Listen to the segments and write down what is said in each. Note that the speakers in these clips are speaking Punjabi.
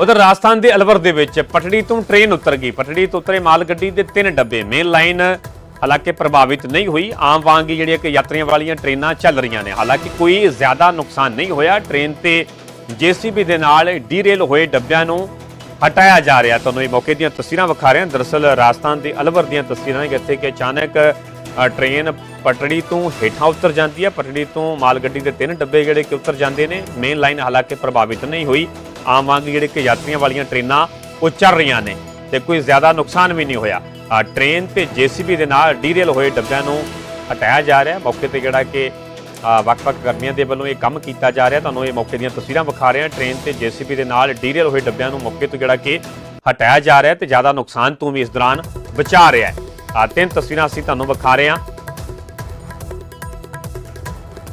ਉਧਰ ਰਾਜਸਥਾਨ ਦੇ ਅਲਵਰ ਦੇ ਵਿੱਚ ਪਟੜੀ ਤੋਂ ਟ੍ਰੇਨ ਉਤਰ ਗਈ। ਪਟੜੀ ਤੋਂ ਉਤਰੇ ਮਾਲ ਗੱਡੀ ਦੇ ਤਿੰਨ ਡੱਬੇ। ਮੇਨ ਲਾਈਨ ਹਾਲਾਂਕਿ ਪ੍ਰਭਾਵਿਤ ਨਹੀਂ ਹੋਈ। ਆਮ ਵਾਂਗ ਹੀ ਜਿਹੜੀਆਂ ਕਿ ਯਾਤਰੀਆਂ ਵਾਲੀਆਂ ਟ੍ਰੇਨਾਂ ਚੱਲ ਰਹੀਆਂ ਨੇ। ਹਾਲਾਂਕਿ ਕੋਈ ਜ਼ਿਆਦਾ ਨੁਕਸਾਨ ਨਹੀਂ ਹੋਇਆ। ਟ੍ਰੇਨ ਤੇ ਜੀਸੀਬੀ ਦੇ ਨਾਲ ਡੀਰੇਲ ਹੋਏ ਡੱਬਿਆਂ ਨੂੰ ਹਟਾਇਆ ਜਾ ਰਿਹਾ। ਤੁਹਾਨੂੰ ਇਹ ਮੌਕੇ ਦੀਆਂ ਤਸਵੀਰਾਂ ਵਿਖਾ ਰਹੇ ਹਾਂ। ਦਰਅਸਲ ਰਾਜਸਥਾਨ ਦੇ ਅਲਵਰ ਦੀਆਂ ਤਸਵੀਰਾਂ ਨੇ ਜਿੱਥੇ ਕਿ ਅਚਾਨਕ ਅ, ਟ੍ਰੇਨ ਪਟੜੀ ਤੋਂ ਹੇਠਾਂ ਉਤਰ ਜਾਂਦੀ ਹੈ। ਪਟੜੀ ਤੋਂ ਮਾਲ ਗੱਡੀ ਦੇ ਤਿੰਨ ਡੱਬੇ ਜਿਹੜੇ ਕਿ ਉਤਰ ਜਾਂਦੇ ਨੇ। ਮੇਨ ਲਾਈਨ ਹਾਲਾਂਕਿ ਪ੍ਰਭਾਵਿਤ ਨਹੀਂ ਹੋਈ। ਆਮ ਵਾਂਗ ਜਿਹੜੇ ਕਿ ਯਾਤਰੀਆਂ ਵਾਲੀਆਂ ਟ੍ਰੇਨਾਂ ਉਹ ਚੱਲ ਰਹੀਆਂ ਨੇ ਤੇ ਕੋਈ ਜ਼ਿਆਦਾ ਨੁਕਸਾਨ ਵੀ ਨਹੀਂ ਹੋਇਆ। ਅ, ਟ੍ਰੇਨ ਤੇ ਜੀਸੀਬੀ ਦੇ ਨਾਲ ਡੀਰੇਲ ਹੋਏ ਡੱਬਿਆਂ ਨੂੰ ਹਟਾਇਆ ਜਾ ਰਿਹਾ। ਮੌਕੇ ਤੇ ਜਿਹੜਾ ਕਿ ਵੱਖ-ਵੱਖ ਕਰਮੀਆਂ ਦੇ ਵੱਲੋਂ ਇਹ ਕੰਮ ਕੀਤਾ ਜਾ ਰਿਹਾ। ਤੁਹਾਨੂੰ ਇਹ ਮੌਕੇ ਦੀਆਂ ਤਸਵੀਰਾਂ ਵਿਖਾ ਰਹੇ। ਹਾਂ ਟ੍ਰੇਨ ਤੇ ਜੀਸੀਬੀ ਦੇ ਨਾਲ ਡੀਰੇਲ ਹੋਏ ਡੱਬਿਆਂ ਨੂੰ ਮੌਕੇ ਤੋਂ ਜਿਹੜਾ ਕਿ ਹਟਾਇਆ ਜਾ ਰਿਹਾ ਤੇ ਜ਼ਿਆਦਾ ਨੁਕਸਾਨ ਤੋਂ ਵੀ ਇਸ ਦੌਰਾਨ ਬਚਾ ਰਿਹਾ ਹੈ। ਆ ਤਿੰਨ ਤਸਵੀਰਾਂ ਅਸੀਂ ਤੁਹਾਨੂੰ ਵਿਖਾ ਰਹੇ ਹਾਂ।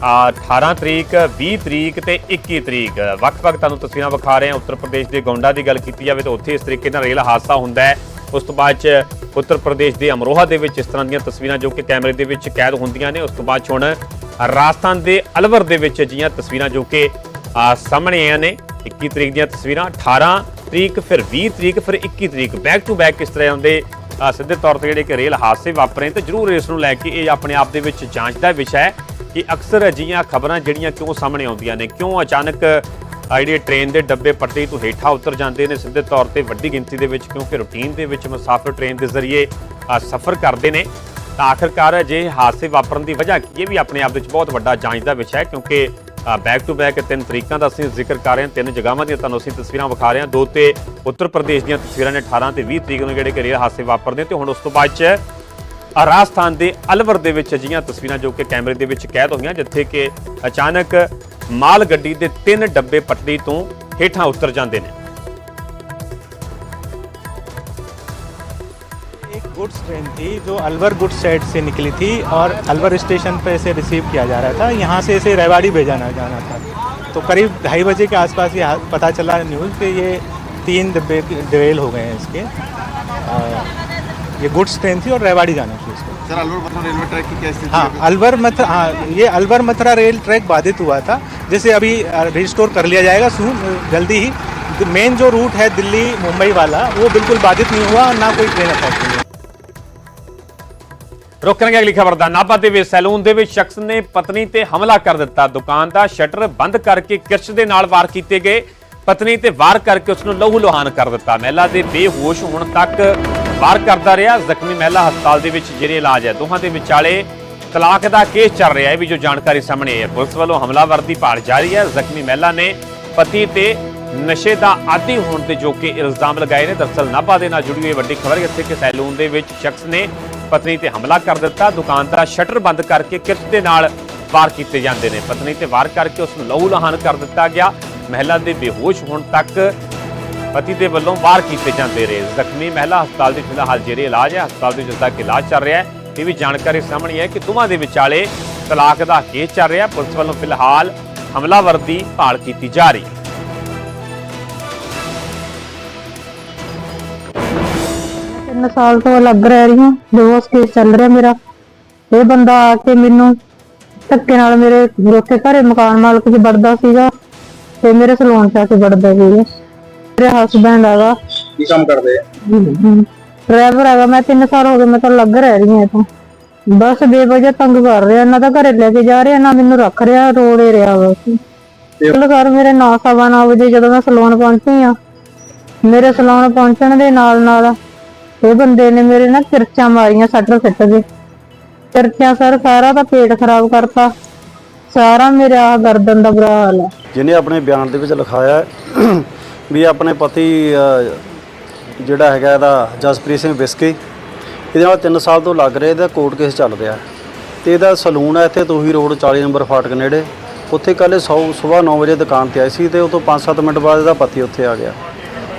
18 ਤਰੀਕ 20 ਤਰੀਕ ਤੇ 21 ਤਰੀਕ। ਵੱਖ-ਵੱਖ ਤੁਹਾਨੂੰ ਤਸਵੀਰਾਂ ਵਿਖਾ ਰਹੇ ਹਾਂ। ਉੱਤਰ ਪ੍ਰਦੇਸ਼ ਦੇ ਗੋਂਡਾ ਦੀ ਗੱਲ ਕੀਤੀ ਜਾਵੇ ਤਾਂ ਉੱਥੇ ਇਸ ਤਰੀਕੇ ਨਾਲ ਰੇਲ ਹਾਦਸਾ ਹੁੰਦਾ ਹੈ। ਉਸ ਤੋਂ ਬਾਅਦ ਚ ਉੱਤਰ ਪ੍ਰਦੇਸ਼ ਦੇ ਅਮਰੋਹਾ ਦੇ ਵਿੱਚ ਇਸ ਤਰ੍ਹਾਂ ਦੀਆਂ ਤਸਵੀਰਾਂ ਜੋ ਕਿ ਕੈਮਰੇ ਦੇ ਵਿੱਚ ਕੈਦ ਹੁੰਦੀਆਂ ਨੇ। ਉਸ ਤੋਂ ਬਾਅਦ 'ਚ ਹੁਣ ਰਾਜਸਥਾਨ ਦੇ ਅਲਵਰ ਦੇ ਵਿੱਚ ਜੀਆਂ ਤਸਵੀਰਾਂ ਜੋ ਕਿ ਸਾਹਮਣੇ ਆਈਆਂ ਨੇ। 21 ਤਰੀਕ ਦੀਆਂ ਤਸਵੀਰਾਂ 18 ਤਰੀਕ, ਫਿਰ 20 ਤਰੀਕ, ਫਿਰ 21 ਤਰੀਕ। ਬੈਕ ਟੂ ਬੈਕ ਕਿਸ ਤਰ੍ਹਾਂ ਦੇ ਸਿੱਧੇ ਤੌਰ ਤੇ ਜਿਹੜੇ ਕਿ ਰੇਲ ਹਾਦਸੇ ਵਾਪਰੇ ਤੇ ਜਰੂਰ ਇਸ ਨੂੰ ਲੈ ਕੇ ਇਹ ਆਪਣੇ ਆਪ ਦੇ ਵਿੱਚ ਜਾਂਚ ਦਾ ਵਿਸ਼ਾ ਹੈ। ਕਿ ਅਕਸਰ ਅਜਿਹੀਆਂ ਖਬਰਾਂ ਜਿਹੜੀਆਂ ਕਿਉਂ ਸਾਹਮਣੇ ਆਉਂਦੀਆਂ ਨੇ? ਕਿਉਂ ਅਚਾਨਕ ਜਿਹੜੇ ਟ੍ਰੇਨ ਦੇ ਡੱਬੇ ਪੱਟੇ ਤੋਂ ਹੇਠਾਂ ਉਤਰ ਜਾਂਦੇ ਨੇ ਸਿੱਧੇ ਤੌਰ ਤੇ ਵੱਡੀ ਗਿਣਤੀ ਦੇ ਵਿੱਚ? ਕਿਉਂਕਿ ਰੂਟੀਨ ਦੇ ਵਿੱਚ ਮੁਸਾਫਰ ਟ੍ਰੇਨ ਦੇ ਜ਼ਰੀਏ ਸਫ਼ਰ ਕਰਦੇ ਨੇ। ਤਾਂ ਆਖਰਕਾਰ ਜੇ ਹਾਦਸੇ ਵਾਪਰਨ ਦੀ ਵਜ੍ਹਾ ਕੀ ਇਹ ਵੀ ਆਪਣੇ ਆਪ ਵਿੱਚ ਬਹੁਤ ਵੱਡਾ ਜਾਂਚ ਦਾ ਵਿਸ਼ਾ ਹੈ ਕਿਉਂਕਿ ਬੈਕ ਟੂ ਬੈਕ ਤਿੰਨ ਤਰੀਕਾਂ ਦਾ ਅਸੀਂ ਜ਼ਿਕਰ ਕਰ ਰਹੇ ਹਾਂ। ਤਿੰਨ ਜਗ੍ਹਾਵਾਂ ਦੀਆਂ ਤੁਹਾਨੂੰ ਅਸੀਂ ਤਸਵੀਰਾਂ ਵਿਖਾ ਰਹੇ ਹਾਂ। ਦੋ ਤੇ ਉੱਤਰ ਪ੍ਰਦੇਸ਼ ਦੀਆਂ ਤਸਵੀਰਾਂ ਨੇ 18 ਤੇ 20 ਤਰੀਕ ਨੂੰ ਜਿਹੜੇ ਕਿ ਰੇਲ ਹਾਦਸੇ ਵਾਪਰਦੇ ਤੇ ਹੁਣ ਉਸ ਤੋਂ ਬਾਅਦ ਚ ਰਾਜਸਥਾਨ ਦੇ ਅਲਵਰ ਦੇ ਵਿੱਚ ਅਜਿਹੀਆਂ ਤਸਵੀਰਾਂ ਜੋ ਕਿ ਕੈਮਰੇ ਦੇ ਵਿੱਚ ਕੈਦ ਹੋਈਆਂ ਜਿੱਥੇ ਕਿ ਅਚਾਨਕ ਮਾਲ ਗੱਡੀ ਦੇ ਤਿੰਨ ਡੱਬੇ ਪਟੜੀ ਤੋਂ ਹੇਠਾਂ ਉਤਰ ਜਾਂਦੇ ਨੇ एक गुड्स ट्रेन थी जो अलवर गुड्स साइड से निकली थी और अलवर स्टेशन पे इसे रिसीव किया जा रहा था यहाँ से इसे रेवाड़ी भेजाना जाना था तो करीब ढाई बजे के आसपास ये हा- पता चला न्यूज़ कि ये तीन डिब्बे डिवेल हो गए हैं इसके और ये गुड्स ट्रेन थी और रेवाड़ी जाना थी इसको sir Alwar Mathura railway track की क्या स्थिति हाँ है अलवर मथुरा हाँ ये अलवर मथुरा रेल ट्रैक बाधित हुआ था जिसे अभी रिस्टोर कर लिया जाएगा सून जल्दी ही मेन जो रूट है दिल्ली मुंबई वाला वो बिल्कुल बाधित नहीं हुआ और ना कोई ट्रेन अफेक्ट हुई है ਰੋਕਣਗੇ ਅਗਲੀ ਖਬਰ ਦਾ ਨਾਭਾ ਦੇ ਵਿੱਚ ਸੈਲੂਨ ਦੇ ਵਿੱਚ ਸ਼ਖਸ ਨੇ ਪਤਨੀ ਤੇ ਹਮਲਾ ਕਰ ਦਿੱਤਾ ਦੁਕਾਨ ਦਾ ਸ਼ਟਰ ਬੰਦ ਕਰਕੇ ਕਿਰਚ ਦੇ ਨਾਲ ਵਾਰ ਕੀਤੇ ਗਏ ਪਤਨੀ ਤੇ ਵਾਰ ਕਰਕੇ ਉਸ ਨੂੰ ਲਹੂ ਲੁਹਾਨ ਕਰ ਦਿੱਤਾ ਮਹਿਲਾ ਦੇ ਬੇਹੋਸ਼ ਹੋਣ ਤੱਕ ਵਾਰ ਕਰਦਾ ਰਿਹਾ। ਜ਼ਖਮੀ ਮਹਿਲਾ ਹਸਪਤਾਲ ਦੇ ਵਿੱਚ ਜਿਹੜੇ ਇਲਾਜ ਹੈ, ਦੋਹਾਂ ਦੇ ਵਿਚਾਲੇ ਤਲਾਕ ਦਾ ਕੇਸ ਚੱਲ ਰਿਹਾ ਹੈ ਵੀ ਜੋ ਜਾਣਕਾਰੀ ਸਾਹਮਣੇ ਆਈ ਹੈ। ਪੁਲਿਸ ਵੱਲੋਂ ਹਮਲਾਵਰ ਦੀ ਭਾਲ ਜਾਰੀ ਹੈ। ਜ਼ਖਮੀ ਮਹਿਲਾ ਨੇ ਪਤੀ ਤੇ ਨਸ਼ੇ ਦਾ ਆਦੀ ਹੋਣ ਦੇ ਜੋ ਕਿ ਇਲਜ਼ਾਮ ਲਗਾਏ ਨੇ। ਦਰਸਲ ਨਾਭਾ ਦੇ ਨਾਲ ਜੁੜੀ ਹੋਈ ਵੱਡੀ ਖਬਰ ਇੱਥੇ ਕਿ ਸੈਲੂਨ ਦੇ ਵਿੱਚ ਸ਼ਖਸ ਨੇ ਪਤਨੀ ਤੇ ਹਮਲਾ ਕਰ ਦਿੱਤਾ। ਦੁਕਾਨ ਦਾ ਸ਼ਟਰ ਬੰਦ ਕਰਕੇ ਕਿਰਚ ਦੇ ਨਾਲ ਵਾਰ ਕੀਤੇ ਜਾਂਦੇ ਨੇ। ਪਤਨੀ ਤੇ ਵਾਰ ਕਰਕੇ ਉਸ ਨੂੰ ਲਹੂ ਲਹਾਨ ਕਰ ਦਿੱਤਾ ਗਿਆ। ਮਹਿਲਾ ਦੇ ਬੇਹੋਸ਼ ਹੋਣ ਤੱਕ ਪਤੀ ਦੇ ਵੱਲੋਂ ਬਾਹਰ ਕੀਤੇ ਜਾਂਦੇ ਰਹੇ ਜ਼ਖਮੀ ਮਹਿਲਾ ਹਸਪਤਾਲ ਦੇ ਫਿਲਹਾਲ ਜੇਰੇ ਇਲਾਜ ਹੈ। ਹਸਪਤਾਲ ਦੇ ਜਿਸਦਾ ਇਲਾਜ ਚੱਲ ਰਿਹਾ ਹੈ। ਇਹ ਵੀ ਜਾਣਕਾਰੀ ਸਾਹਮਣੇ ਹੈ ਕਿ ਦੋਵਾਂ ਦੇ ਵਿਚਾਲੇ ਤਲਾਕ ਦਾ ਕੇਸ ਚੱਲ ਰਿਹਾ। ਪੁਲਿਸ ਵੱਲੋਂ ਫਿਲਹਾਲ ਹਮਲਾਵਰ ਦੀ ਭਾਲ ਕੀਤੀ ਜਾ ਰਹੀ ਹੈ। ਤਿੰਨ ਸਾਲ ਤੋਂ ਲੱਗ ਰਹਿ ਰਹੀ ਹਾਂ। ਡਿਵੋਰਸ ਕੇਸ ਚੱਲ ਰਿਹਾ ਮੇਰਾ। ਇਹ ਬੰਦਾ ਆ ਕੇ ਮੈਨੂੰ ਧੱਕੇ ਨਾਲ ਮੇਰੇ ਉੱਥੇ ਘਰੇ ਮਕਾਨ ਮਾਲਕ ਜੀ ਵੜਦਾ ਸੀਗਾ ਤੇ ਮੇਰੇ ਸਲੂਨ ਚ ਆ ਕੇ ਵੜਦਾ ਸੀਗਾ। ਮੇਰੇ ਹਸਬੰਡ ਹੈਗਾ। ਕੀ ਕੰਮ ਕਰਦੇ ਆ? ਡਰਾਈਵਰ ਹੈਗਾ ਮੈਂ 3 ਸਾਲ ਹੋ ਗਏ ਮੈਂ ਤਾਂ ਲੱਗ ਰਹਿ ਰਹੀ ਹਾਂ ਤੋਂ ਬਸ ਬੇਵਜ੍ਹਾ ਤੰਗ ਕਰ ਰਿਹਾ ਨਾ ਤਾਂ ਘਰੇ ਲੈ ਕੇ ਜਾ ਰਿਹਾ ਨਾ ਮੈਨੂੰ ਰੱਖ ਰਿਹਾ ਰੋੜੇ ਰਿਹਾ ਬਸ। ਕੱਲ ਘਰ ਮੇਰੇ 9:30 ਵਜੇ ਜਦੋਂ ਮੈਂ ਸਲੂਨ ਪਹੁੰਚੀ ਆ ਮੇਰੇ ਸਲੂਨ ਪਹੁੰਚਣ ਦੇ ਨਾਲ ਨਾਲ ਇਹ ਬੰਦੇ ਨੇ ਮੇਰੇ ਨਾਲ ਕਿਰਚਾਂ ਮਾਰੀਆਂ ਸੱਟਰ ਫਿੱਟ ਗਏ ਕਿਰਚਾਂ ਸਰ ਸਾਰਾ ਤਾਂ ਪੇਟ ਖਰਾਬ ਕਰਤਾ। ਸਾਰਾ ਮੇਰਾ ਗਰਦਨ ਦਾ ਬੁਰਾ ਹਾਲ ਹੈ ਜਿਹਨੇ ਆਪਣੇ ਬਿਆਨ ਦੇ ਵਿੱਚ ਲਿਖਾਇਆ ਵੀ ਆਪਣੇ ਪਤੀ ਜਿਹੜਾ ਹੈਗਾ ਇਹਦਾ ਜਸਪ੍ਰੀਤ ਸਿੰਘ ਵਿਸਕੀ ਇਹਦੇ ਨਾਲ 3 ਸਾਲ ਤੋਂ ਲੱਗ ਰਿਹਾ ਇਹਦਾ ਕੋਰਟ ਕੇਸ ਚੱਲ ਰਿਹਾ ਤੇ ਇਹਦਾ ਸਲੂਨ ਹੈ ਇੱਥੇ ਤੋਹੀ ਰੋਡ 40 ਨੰਬਰ ਫਾਟਕ ਨੇੜੇ। ਉੱਥੇ ਕੱਲ੍ਹ ਸਵੇਰ 9 ਵਜੇ ਦੁਕਾਨ ਤੇ ਆਈ ਸੀ ਤੇ ਉਹ ਤੋਂ 5-7 ਮਿੰਟ ਬਾਅਦ ਇਹਦਾ ਪਤੀ ਉੱਥੇ ਆ ਗਿਆ।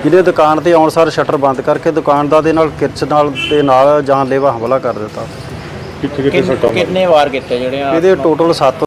ਜਿਹਨੇ ਦੁਕਾਨ ਤੇ ਆਉਣ ਸਾਰ ਸ਼ਟਰ ਬੰਦ ਕਰਕੇ ਦੁਕਾਨਦਾਰ ਦੇ ਨਾਲ ਕਿਰਚ ਨਾਲ ਦੇ ਨਾਲ ਜਾਨਲੇਵਾ ਹਮਲਾ ਕਰ ਦਿੱਤਾ। ਕਿੰਨੇ ਵਾਰ ਕੀਤੇ ਜਿਹੜੇ ਆ ਇਹਦੇ ਟੋਟਲ 7